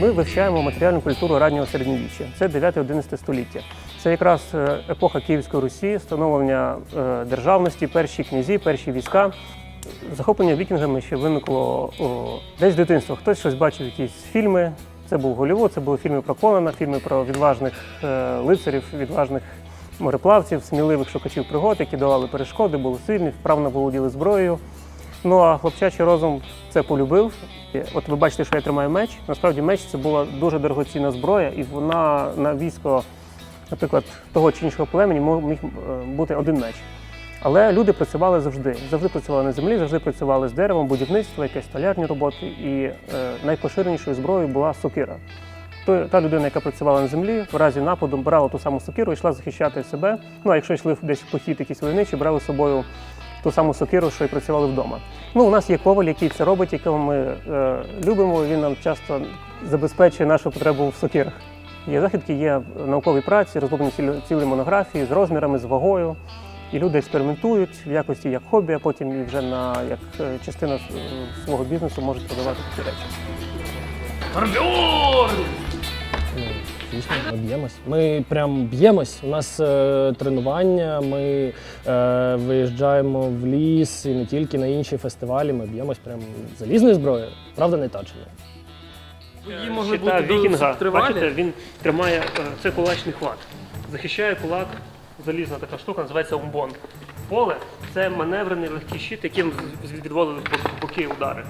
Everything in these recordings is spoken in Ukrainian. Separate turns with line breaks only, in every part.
Ми вивчаємо матеріальну культуру раннього середньовіччя. Це 9-11 століття. Це якраз е, епоха Київської Русі, становлення е, державності, перші князі, перші війська. Захоплення вікінгами ще виникло о, десь з дитинства. Хтось щось бачив, якісь фільми. Це був Голлівуд, це були фільми про Конана, фільми про відважних е, лицарів, відважних мореплавців, сміливих шукачів пригод, які долали перешкоди, були сильні, вправно володіли зброєю. Ну а хлопчачий розум це полюбив. От ви бачите, що я тримаю меч. Насправді меч це була дуже дорогоцінна зброя, і вона на військо, наприклад, того чи іншого племені міг е, бути один меч. Але люди працювали завжди. Завжди працювали на землі, завжди працювали з деревом, будівництво, якісь столярні роботи. І е, найпоширенішою зброєю була сокира. Та людина, яка працювала на землі, в разі нападу брала ту саму сокиру і йшла захищати себе. Ну а якщо йшли десь в похід якісь войничі, брали з собою ту саму сокиру, що й працювали вдома. Ну, у нас є коваль, який це робить, якого ми е, любимо. Він нам часто забезпечує нашу потребу в сокирах. Є західки, є наукові праці, розроблені цілі, цілі монографії з розмірами, з вагою. І люди експериментують в якості як хобі, а потім і вже на як е, частина свого бізнесу можуть продавати такі речі.
Звісно, ми б'ємось. Ми прям б'ємось. У нас е, тренування, ми е, виїжджаємо в ліс і не тільки на інші фестивалі. Ми б'ємось прям залізною зброєю, правда, не точною.
Її могли
Щита
бути
вікінга, бачите, він тримає е, це кулачний хват. Захищає кулак, залізна така штука, називається умбон. Поле це маневрений легкий щит, яким з- з- відводили в боки удари.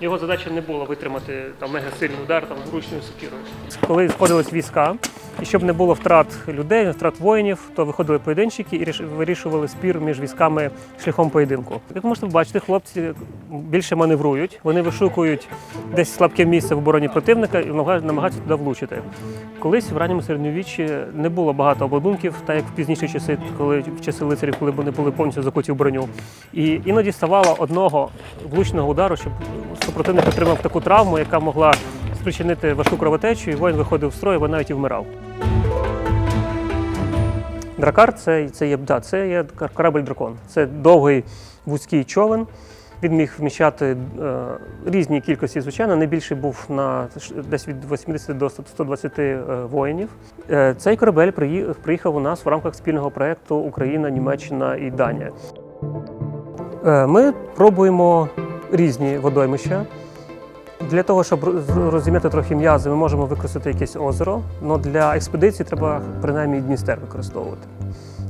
Його задача не була витримати там мега сильний удар там вручною сокірою. Коли сходились війська, і щоб не було втрат людей, втрат воїнів, то виходили поєдинчики і ріш- вирішували спір між військами шляхом поєдинку. Як можете бачити, хлопці більше маневрують, вони вишукують десь слабке місце в обороні противника і намага- намагаються туди влучити. Колись в ранньому середньовіччі не було багато обладунків, так як в пізніші часи, коли в часи лицарів, коли вони були повністю закуті в броню. І іноді ставало одного влучного удару, щоб супротивник отримав таку травму, яка могла спричинити важку кровотечу, і воїн виходив в строй, або навіть і вмирав. Дракар це, це є да, це є корабль дракон. Це довгий вузький човен. Він міг вміщати е, різні кількості, звичайно. Найбільший був на десь від 80 до 120 е, воїнів. Е, цей корабель приї- приїхав у нас в рамках спільного проєкту Україна, Німеччина і Данія. Е, ми пробуємо різні водоймища. Для того, щоб роз- розім'яти трохи м'язи, ми можемо використати якесь озеро. але для експедиції треба принаймні Дністер використовувати.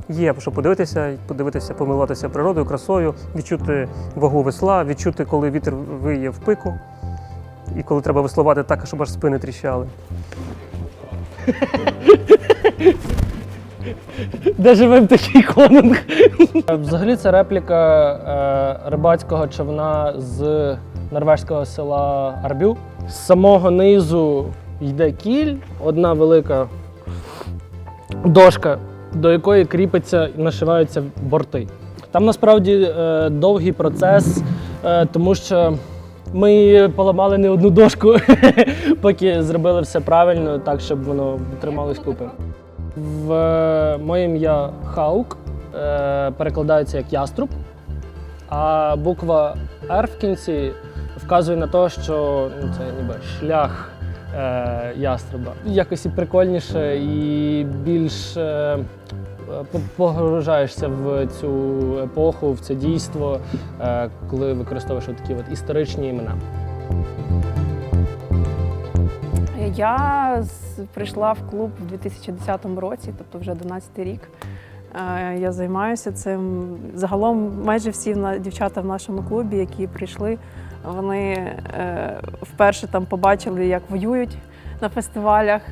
Є, що подивитися, подивитися, помилуватися природою, красою, відчути вагу весла, відчути, коли вітер виє в пику, і коли треба веслувати так, щоб аж спини тріщали.
Де живе такий конунг? Взагалі це репліка е, рибацького човна з норвежського села Арбю. З самого низу йде кіль, одна велика дошка, до якої кріпиться і нашиваються борти. Там насправді е, довгий процес, е, тому що ми поламали не одну дошку, поки зробили все правильно, так щоб воно трималось купи. В е, моє ім'я Хаук перекладається як яструб, а буква R в кінці вказує на те, що ну, це ніби шлях е, яструба. Якось і прикольніше, і більш е, погружаєшся в цю епоху, в це дійство, е, коли використовуєш такі от історичні імена.
Я прийшла в клуб у 2010 році, тобто вже 12 рік. Е, Я займаюся цим. Загалом майже всі дівчата в нашому клубі, які прийшли, вони е, вперше там побачили, як воюють на фестивалях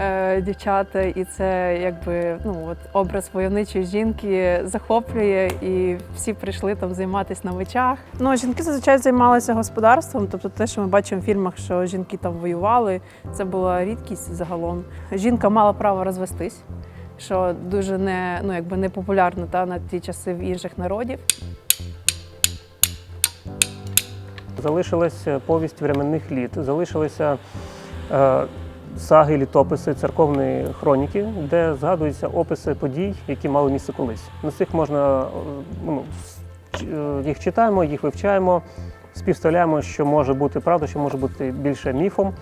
е, дівчата, і це якби ну от образ войовничої жінки захоплює, і всі прийшли там займатися на мечах. Ну жінки зазвичай займалися господарством, тобто те, що ми бачимо в фільмах, що жінки там воювали, це була рідкість загалом. Жінка мала право розвестись. Що дуже не ну якби не популярно та на ті часи в інших народів.
Залишилася повість временних літ, залишилися е, саги, літописи, церковні хроніки, де згадуються описи подій, які мали місце колись. На цих можна е, ну, е, їх читаємо, їх вивчаємо, співставляємо, що може бути правда, що може бути більше міфом.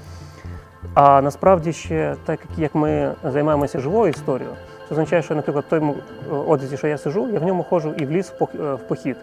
А насправді ще, так як ми займаємося живою історією, це означає, що, наприклад, в тому е, одязі, що я сижу, я в ньому ходжу і в ліс е, в похід.